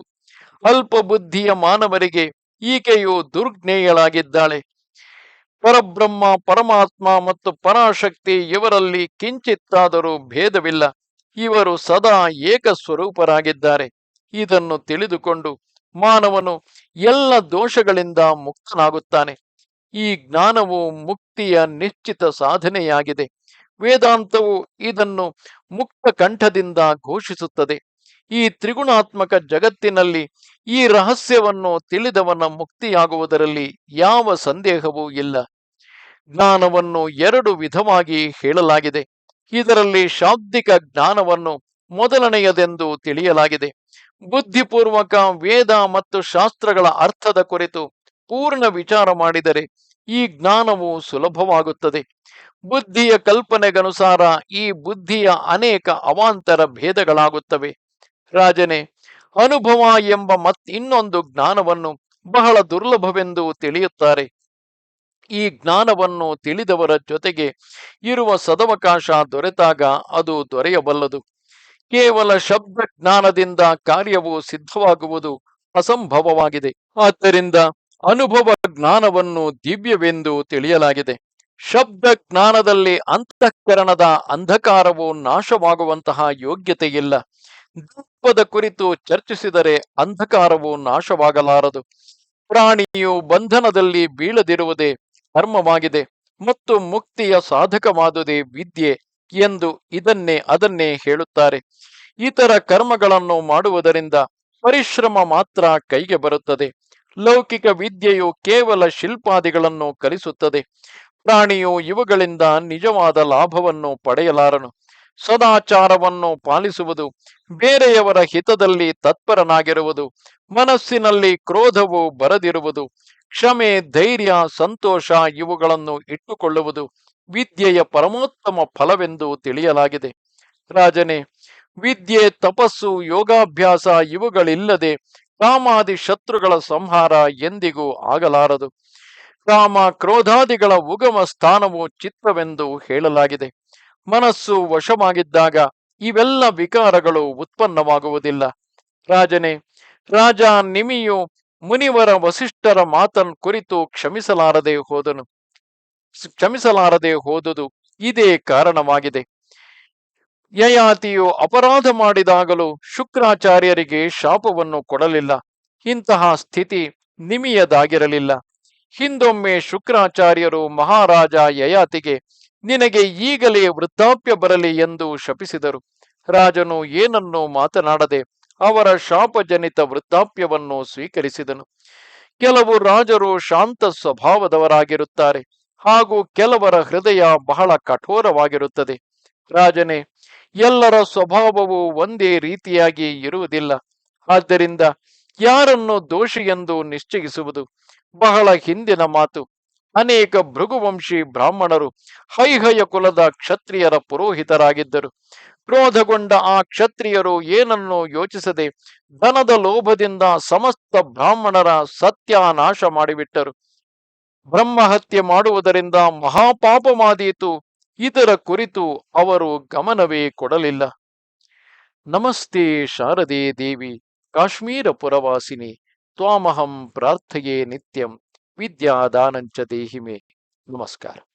ಅಲ್ಪ ಬುದ್ಧಿಯ ಮಾನವರಿಗೆ ಈಕೆಯು ದುರ್ಜ್ಞೇಯಳಾಗಿದ್ದಾಳೆ. ಪರಬ್ರಹ್ಮ, ಪರಮಾತ್ಮ ಮತ್ತು ಪರಾಶಕ್ತಿ ಇವರಲ್ಲಿ ಕಿಂಚಿತ್ತಾದರೂ ಭೇದವಿಲ್ಲ. ಇವರು ಸದಾ ಏಕ ಸ್ವರೂಪರಾಗಿದ್ದಾರೆ ಇದನ್ನು ತಿಳಿದುಕೊಂಡು ಮಾನವನು ಎಲ್ಲ ದೋಷಗಳಿಂದ ಮುಕ್ತನಾಗುತ್ತಾನೆ. ಈ ಜ್ಞಾನವು ಮುಕ್ತಿಯ ನಿಶ್ಚಿತ ಸಾಧನೆಯಾಗಿದೆ. ವೇದಾಂತವು ಇದನ್ನು ಮುಕ್ತ ಕಂಠದಿಂದ ಘೋಷಿಸುತ್ತದೆ. ಈ ತ್ರಿಗುಣಾತ್ಮಕ ಜಗತ್ತಿನಲ್ಲಿ ಈ ರಹಸ್ಯವನ್ನು ತಿಳಿದವನ ಮುಕ್ತಿಯಾಗುವುದರಲ್ಲಿ ಯಾವ ಸಂದೇಹವೂ ಇಲ್ಲ. ಜ್ಞಾನವನ್ನು ಎರಡು ವಿಧವಾಗಿ ಹೇಳಲಾಗಿದೆ. ಇದರಲ್ಲಿ ಶಾಬ್ದಿಕ ಜ್ಞಾನವನ್ನು ಮೊದಲನೆಯದೆಂದು ತಿಳಿಯಲಾಗಿದೆ. ಬುದ್ಧಿಪೂರ್ವಕ ವೇದ ಮತ್ತು ಶಾಸ್ತ್ರಗಳ ಅರ್ಥದ ಕುರಿತು ಪೂರ್ಣ ವಿಚಾರ ಮಾಡಿದರೆ ಈ ಜ್ಞಾನವು ಸುಲಭವಾಗುತ್ತದೆ. ಬುದ್ಧಿಯ ಕಲ್ಪನೆಗನುಸಾರ ಈ ಬುದ್ಧಿಯ ಅನೇಕ ಅವಾಂತರ ಭೇದಗಳಾಗುತ್ತವೆ. ರಾಜನೇ, ಅನುಭವ ಎಂಬ ಮತ್ ಇನ್ನೊಂದು ಜ್ಞಾನವನ್ನು ಬಹಳ ದುರ್ಲಭವೆಂದು ತಿಳಿಯುತ್ತಾರೆ. ಈ ಜ್ಞಾನವನ್ನು ತಿಳಿದವರ ಜೊತೆಗೆ ಇರುವ ಸದವಕಾಶ ದೊರೆತಾಗ ಅದು ದೊರೆಯಬಲ್ಲದು. ಕೇವಲ ಶಬ್ದ ಜ್ಞಾನದಿಂದ ಕಾರ್ಯವು ಸಿದ್ಧವಾಗುವುದು ಅಸಂಭವವಾಗಿದೆ. ಆದ್ದರಿಂದ ಅನುಭವ ಜ್ಞಾನವನ್ನು ದಿವ್ಯವೆಂದು ತಿಳಿಯಲಾಗಿದೆ. ಶಬ್ದ ಜ್ಞಾನದಲ್ಲಿ ಅಂತಃಕರಣದ ಅಂಧಕಾರವು ನಾಶವಾಗುವಂತಹ ಯೋಗ್ಯತೆಯಿಲ್ಲ. ದೀಪದ ಕುರಿತು ಚರ್ಚಿಸಿದರೆ ಅಂಧಕಾರವು ನಾಶವಾಗಲಾರದು. ಪ್ರಾಣಿಯು ಬಂಧನದಲ್ಲಿ ಬೀಳದಿರುವುದೇ ಧರ್ಮವಾಗಿದೆ ಮತ್ತು ಮುಕ್ತಿಯ ಸಾಧಕವಾದುದೇ ವಿದ್ಯೆ ಎಂದು ಇದನ್ನೇ ಅದನ್ನೇ ಹೇಳುತ್ತಾರೆ. ಇತರ ಕರ್ಮಗಳನ್ನು ಮಾಡುವುದರಿಂದ ಪರಿಶ್ರಮ ಮಾತ್ರ ಕೈಗೆ ಬರುತ್ತದೆ. ಲೌಕಿಕ ವಿದ್ಯೆಯು ಕೇವಲ ಶಿಲ್ಪಾದಿಗಳನ್ನು ಕಲಿಸುತ್ತದೆ. ಪ್ರಾಣಿಯು ಇವುಗಳಿಂದ ನಿಜವಾದ ಲಾಭವನ್ನು ಪಡೆಯಲಾರನು. ಸದಾಚಾರವನ್ನು ಪಾಲಿಸುವುದು ಬೇರೆಯವರ ಹಿತದಲ್ಲಿ ತತ್ಪರನಾಗಿರುವುದು. ಮನಸ್ಸಿನಲ್ಲಿ ಕ್ರೋಧವು ಬರದಿರುವುದು. ಕ್ಷಮೆ, ಧೈರ್ಯ, ಸಂತೋಷ ಇವುಗಳನ್ನು ಇಟ್ಟುಕೊಳ್ಳುವುದು ವಿದ್ಯೆಯ ಪರಮೋತ್ತಮ ಫಲವೆಂದು ತಿಳಿಯಲಾಗಿದೆ. ರಾಜನೇ, ವಿದ್ಯೆ, ತಪಸ್ಸು, ಯೋಗಾಭ್ಯಾಸ ಇವುಗಳಿಲ್ಲದೆ ಕಾಮಾದಿ ಶತ್ರುಗಳ ಸಂಹಾರ ಎಂದಿಗೂ ಆಗಲಾರದು. ಕಾಮ ಕ್ರೋಧಾದಿಗಳ ಉಗಮ ಸ್ಥಾನವು ಚಿತ್ತವೆಂದು ಹೇಳಲಾಗಿದೆ. ಮನಸ್ಸು ವಶವಾಗಿದ್ದಾಗ ಇವೆಲ್ಲ ವಿಕಾರಗಳು ಉತ್ಪನ್ನವಾಗುವುದಿಲ್ಲ. ರಾಜನೇ, ರಾಜ ನಿಮಿಯು ಮುನಿವರ ವಸಿಷ್ಠರ ಮಾತನ್ ಕುರಿತು ಕ್ಷಮಿಸಲಾರದೆ ಹೋದನು. ಕ್ಷಮಿಸಲಾರದೆ ಹೋದುದು ಇದೇ ಕಾರಣವಾಗಿದೆ. ಯಯಾತಿಯು ಅಪರಾಧ ಮಾಡಿದಾಗಲೂ ಶುಕ್ರಾಚಾರ್ಯರಿಗೆ ಶಾಪವನ್ನು ಕೊಡಲಿಲ್ಲ. ಇಂತಹ ಸ್ಥಿತಿ ನಿಮಿಯದಾಗಿರಲಿಲ್ಲ. ಹಿಂದೊಮ್ಮೆ ಶುಕ್ರಾಚಾರ್ಯರು ಮಹಾರಾಜ ಯಯಾತಿಗೆ, ನಿನಗೆ ಈಗಲೇ ವೃದ್ಧಾಪ್ಯ ಬರಲಿ ಎಂದು ಶಪಿಸಿದರು. ರಾಜನು ಏನನ್ನೂ ಮಾತನಾಡದೆ ಅವರ ಶಾಪಜನಿತ ವೃದ್ಧಾಪ್ಯವನ್ನು ಸ್ವೀಕರಿಸಿದನು. ಕೆಲವು ರಾಜರು ಶಾಂತ ಸ್ವಭಾವದವರಾಗಿರುತ್ತಾರೆ ಹಾಗೂ ಕೆಲವರ ಹೃದಯ ಬಹಳ ಕಠೋರವಾಗಿರುತ್ತದೆ. ರಾಜನೇ ಎಲ್ಲರ ಸ್ವಭಾವವು ಒಂದೇ ರೀತಿಯಾಗಿ ಇರುವುದಿಲ್ಲ. ಆದ್ದರಿಂದ ಯಾರನ್ನು ದೋಷಿ ಎಂದು ನಿಶ್ಚಯಿಸುವುದು ಬಹಳ ಹಿಂದಿನ ಮಾತು. ಅನೇಕ ಭೃಗುವಂಶಿ ಬ್ರಾಹ್ಮಣರು ಹೈಹಯ ಕುಲದ ಕ್ಷತ್ರಿಯರ ಪುರೋಹಿತರಾಗಿದ್ದರು. ಕ್ರೋಧಗೊಂಡ ಆ ಕ್ಷತ್ರಿಯರು ಏನನ್ನು ಯೋಚಿಸದೆ ಧನದ ಲೋಭದಿಂದ ಸಮಸ್ತ ಬ್ರಾಹ್ಮಣರ ಸತ್ಯಾನಾಶ ಮಾಡಿಬಿಟ್ಟರು. ಬ್ರಹ್ಮಹತ್ಯೆ ಮಾಡುವುದರಿಂದ ಮಹಾಪಾಪಮಾದೀತು. ಇದರ ಕುರಿತು ಅವರು ಗಮನವೇ ಕೊಡಲಿಲ್ಲ. ನಮಸ್ತೆ ಶಾರದೆ ದೇವಿ, ಕಾಶ್ಮೀರ ಪುರವಾಸಿನಿ, ತ್ವಾಮಹಂ ಪ್ರಾರ್ಥಯೇ ನಿತ್ಯಂ, ವಿದ್ಯಾದಾನಂಚ ದೇಹಿಮೆ. ನಮಸ್ಕಾರ.